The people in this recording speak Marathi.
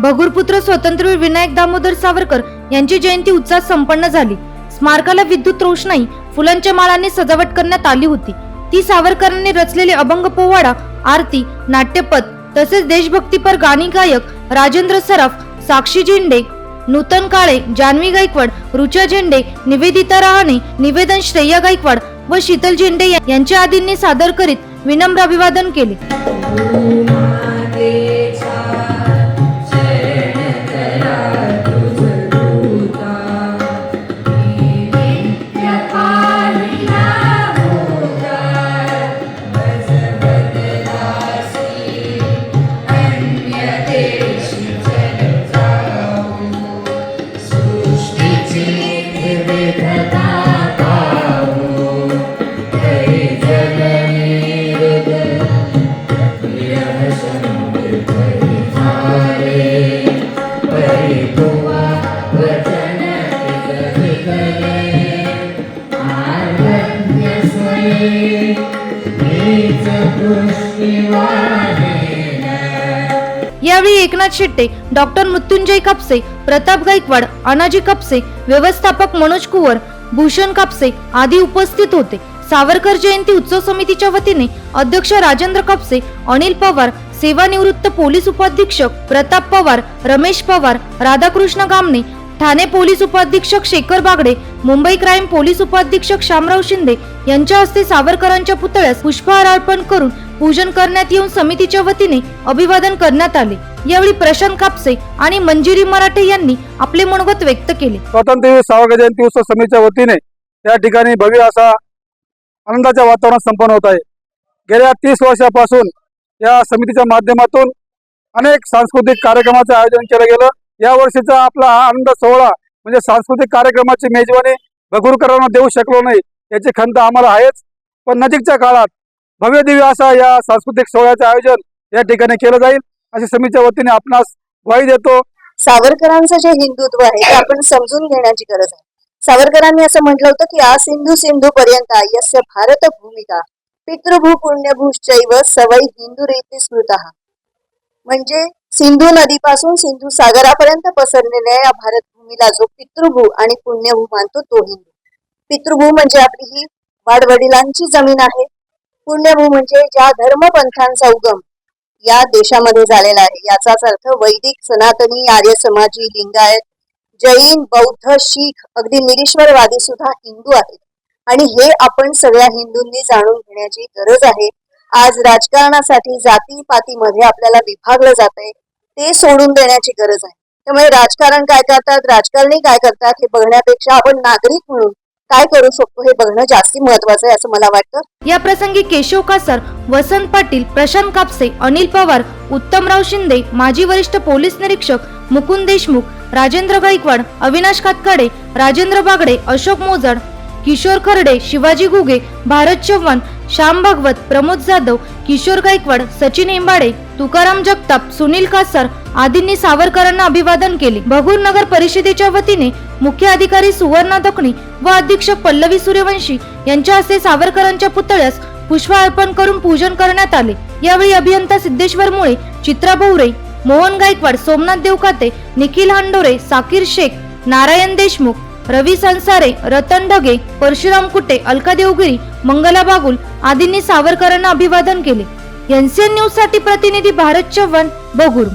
भगूरपुत्र स्वतंत्रवीर विनायक दामोदर सावरकर यांची जयंती उत्साहात संपन्न झाली. स्मारकाला विद्युत रोषणाई फुलांच्या माळांनी सजावट करण्यात आली होती. ती सावरकरांनी रचलेली अभंग पोवाडा आरती नाट्यपद तसेच देशभक्तीपर गाणी गायक राजेंद्र सराफ साक्षी झेंडे नूतन काळे जान्हवी गायकवाड रुचा झेंडे निवेदिता रहाणे निवेदन श्रेया गायकवाड व शीतल झेंडे यांच्या आदींनी सादर करीत विनम्र अभिवादन केले. It's a push me यावेळी एकनाथ शेट्टे डॉक्टर मृत्युंजय कापसे प्रताप गायकवाड अनाजी कापसे व्यवस्थापक मनोज कुवर भूषण कापसे आदी उपस्थित होते. सावरकर जयंती उत्सव समितीच्या वतीने अध्यक्ष राजेंद्र कापसे अनिल पवार सेवानिवृत्त पोलीस उपाधीक्षक प्रताप पवार रमेश पवार राधाकृष्ण गामणे ठाणे पोलीस उपाधीक्षक शेखर बागडे मुंबई क्राईम पोलीस उपाधीक्षक शामराव शिंदे यांच्या हस्ते सावरकरांच्या पुतळ्यास पुष्पहार अर्पण करून पूजन करण्यात येऊन समितीच्या वतीने अभिवादन करण्यात आले. यावेळी प्रशांत कापसे आणि मंजिरी मराठे यांनी आपले मनोगत व्यक्त केले. स्वातंत्र्य सावरकर जयंती उत्सव समितीच्या वतीने या ठिकाणी भव्य असा आनंदाच्या वातावरणात संपन्न होत आहे. गेल्या तीस वर्षापासून या समितीच्या माध्यमातून अनेक सांस्कृतिक कार्यक्रमाचे आयोजन केलं गेलं. या वर्षीचा आपला हा आनंद सोहळा म्हणजे सांस्कृतिक कार्यक्रमाची मेजवानी भगूरकरांना देऊ शकलो नाही याची खंत आम्हाला आहेच. पण नजीकच्या काळात भव्य दिव्य असा या सांस्कृतिक सोहळ्याचे आयोजन या ठिकाणी केलं जाईल. अशी समितीच्या वतीने आपणास ग्वाही देतो. सावरकरांचं जे हिंदुत्व आहे ते आपण समजून घेण्याची गरज आहे. सावरकरांनी असं म्हटलं होतं की आ सिंधू सिंधू पर्यंत यस्य भारत भूमिका पितृभू पुण्यभूश्चैव सवय हिंदू रीती स्मृत. म्हणजे सिंधू नदीपासून सिंधू सागरापर्यंत पसरलेल्या या भारत भूमीला जो पितृभू आणि पुण्यभू मानतो तो हिंदू. पितृभू म्हणजे आपली ही वाडवडिलांची जमीन आहे. पुण्यभू म्हणजे ज्या धर्मपंथांचा उगम या देशामध्ये झालेला आहे. याचाच अर्थ वैदिक सनातनी आर्य समाजी लिंगायत जैन बौद्ध शीख अगदी निरीश्वरवादी सुद्धा हिंदू आहेत. आणि हे आपण सगळ्या हिंदूंनी जाणून घेण्याची गरज आहे. आज राजकारणासाठी जाती पातीमध्ये आपल्याला विभागलं जात आहे ते सोडून देण्याची गरज आहे. त्यामुळे राजकारण काय करतात? राजकारणी काय करतात हे बघण्यापेक्षा आपण नागरिक म्हणून काय करू शकतो हे बघणं जास्ती महत्वाचं आहे असं मला वाटतं. या प्रसंगी केशव कासर वसंत पाटील प्रशांत कापसे अनिल पवार उत्तमराव शिंदे माजी वरिष्ठ पोलीस निरीक्षक मुकुंद देशमुख राजेंद्र गायकवाड अविनाश कातकाडे राजेंद्र बागडे अशोक मोजड किशोर खर्डे शिवाजी घुगे भारत चव्हाण श्याम भागवत प्रमोद जाधव किशोर गायकवाड सचिन इंबाडे तुकाराम जगताप सुनील कासार आदींनी सावरकरांना अभिवादन केले. भगूर नगर परिषदेच्या वतीने मुख्य अधिकारी सुवर्णा दखणी व अधीक्षक पल्लवी सूर्यवंशी यांच्या हस्ते सावरकरांच्या पुतळ्यास पुष्प अर्पण करून पूजन करण्यात आले. यावेळी अभियंता सिद्धेश्वर मुळे चित्रा भोवरे मोहन गायकवाड सोमनाथ देवकाते निखिल हांडोरे साकीर शेख नारायण देशमुख रवी संसारे रतन ढगे परशुराम कुटे अलका देवगिरी मंगला बागुल आदींनी सावरकरांना अभिवादन केले. एनसीएन न्यूजसाठी प्रतिनिधी भारत चव्हाण बगुर.